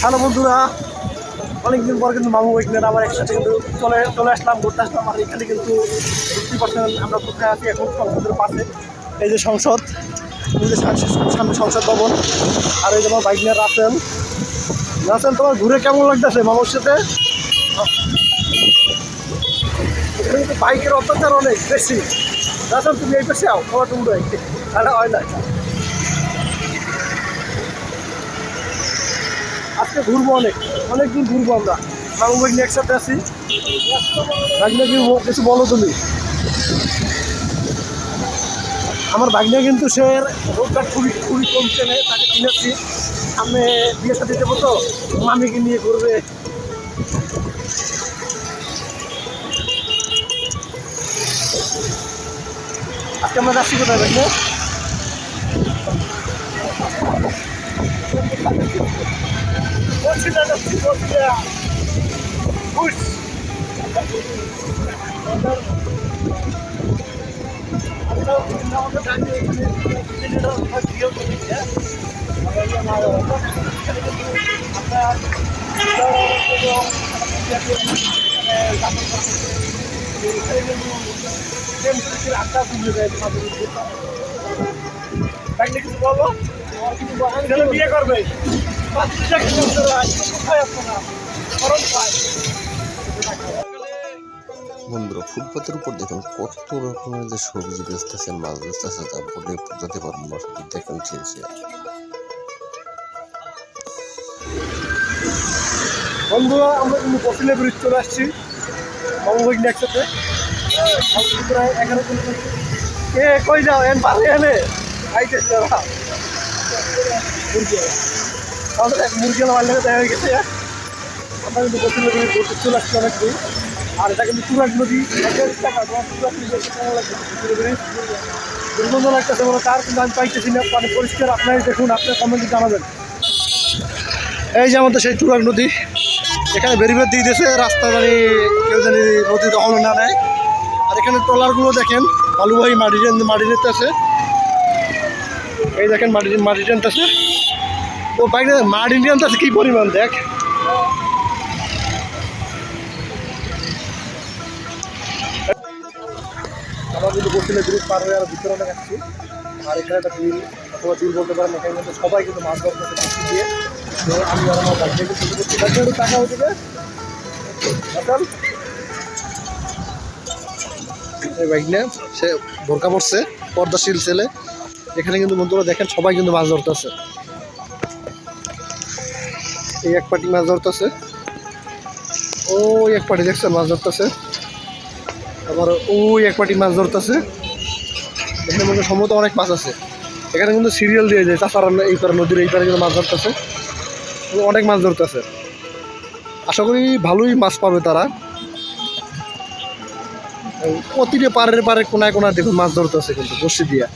Hello বন্ধুরা, অনেকদিন পর কিন্তু মামু বাইক নিয়ে আবার একসাথে কিন্তু চলে চলে আসলাম, ঘুরতে আসলাম। আর এখানে কিন্তু বুঝতে পারছেন আমরা কোথায় আছি এখন সংসদের পাশে। এই যে সংসদ, এই সামনে- সংসদ ভবন, আর এই যে আমার বাইক নিয়ে রাসেল। রাসেল, তোমার ঘুরে কেমন লাগতেছে মামুর সাথে? এখানে কিন্তু বাইকের অত্যাচার অনেক, বেশি। রাসেল, তুমি এই পাশে আও, তোমার টুমড়ো তাহলে হয় না। আজকে ঘুরবো, অনেক অনেক দিন ঘুরবো আমরা। মামু ভাই নিয়ে একসাথে আছি ভাগনা কিছু বলো তুমি। আমার ভাগনা কিন্তু সে রোজগার খুবই খুবই কম চেনে, তাকে কিনেছি সামনে বিয়ে সাথে দেবো তো, মামিকে নিয়ে ঘুরবে। আজকে আমরা যাচ্ছি কোথায় ভাগনা? বলছি না খুশ কিছু বলো ছেলে বিয়ে করবে বন্ধুরা, ফুটপাতের উপর দেখুন কত রকমের যে সবজি বেচতেছেন, মাছ বেচতেছে তা বলে বোঝাতে পারব শুধু দেখুন ছিলছে বন্ধুরা, আমরা কিন্তু কপিলে ব্রিজ চলে আসছি মামুভাই একসাথে। এগারো এ, কই যাও, এন পারে এনে। যারা আমাদের দেখা গেছে। আমরা কিন্তু অনেক দূর আর এটা কিন্তু তুরাগ নদী নদী দুর্গন্ধ লাগতেছে বলে, তার কিন্তু আমি পাইতেছি না। মানে পরিষ্কার, আপনারাই দেখুন, আপনার কমেন্টে জানাবেন। এই যে আমাদের সেই তুরাগ নদী, এখানে বেরিবের দিয়ে দিয়েছে, রাস্তা জানি কেউ জানি নদী দখল না নেয়। আর এখানে ট্রলারগুলো দেখেন, বালুবাহী মাটি মাটি নিতেছে এই দেখেন মাটি মাটি টেনতেছে। ও বাইক ইন্ডিয়ান টেনতেছে কি পরিমাণ দেখ। আমরা কিন্তু বলছিলে ব্রিজ পার হয়ে আর ভিতরে অনেক আসছি আর এখানে একটা বিল অথবা বিল বলতে পারেন এখানে কিন্তু সবাই কিন্তু মাছ ধরতে দিয়ে। তো আমি আর আমার বাইক থেকে শুরু করছি বাইক একটু টাকা হচ্ছে এই বাইক নিয়ে সে বোরকা পড়ছে পর্দাশীল ছেলে। এখানে কিন্তু বন্ধুরা দেখেন সবাই কিন্তু মাছ ধরতেছে এই এক পাটি মাছ ধরতেছে। ওই এক পাটি দেখছেন মাছ ধরতেছে। আবার ওই এক পাটি মাছ ধরতেছে। এখানে মধ্যে সম্ভবত অনেক মাছ আছে। এখানে কিন্তু সিরিয়াল দিয়ে যায়, চাষারা এই পারে নদীর এই পারে কিন্তু মাছ ধরতেছে। অনেক মাছ ধরতেছে। আশা করি ভালোই মাছ পাবে তারা। প্রতিটা পাড়ের পাড়ে কোনায় কোনায় দেখুন মাছ ধরতেছে কিন্তু, বসে দিয়া।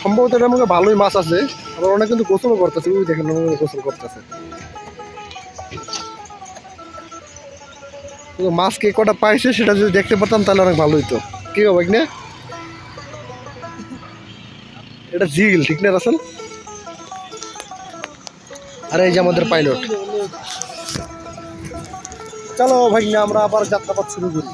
সম্ভবত এটার মধ্যে ভালোই মাছ আছে। আবার অনেক কিন্তু গোসলও করতেছে। ওই দেখেন গোসল করতেছে। কিন্তু মাছ কে কটা পাইছে সেটা যদি দেখতে পারতাম, তাহলে অনেক ভালো হইতো। কি হবে না এটা জিল ঠিক না, রাসেল? আর, এই যে আমাদের পাইলট। চলো ভাই আমরা আবার যাত্রাপথ শুরু করি।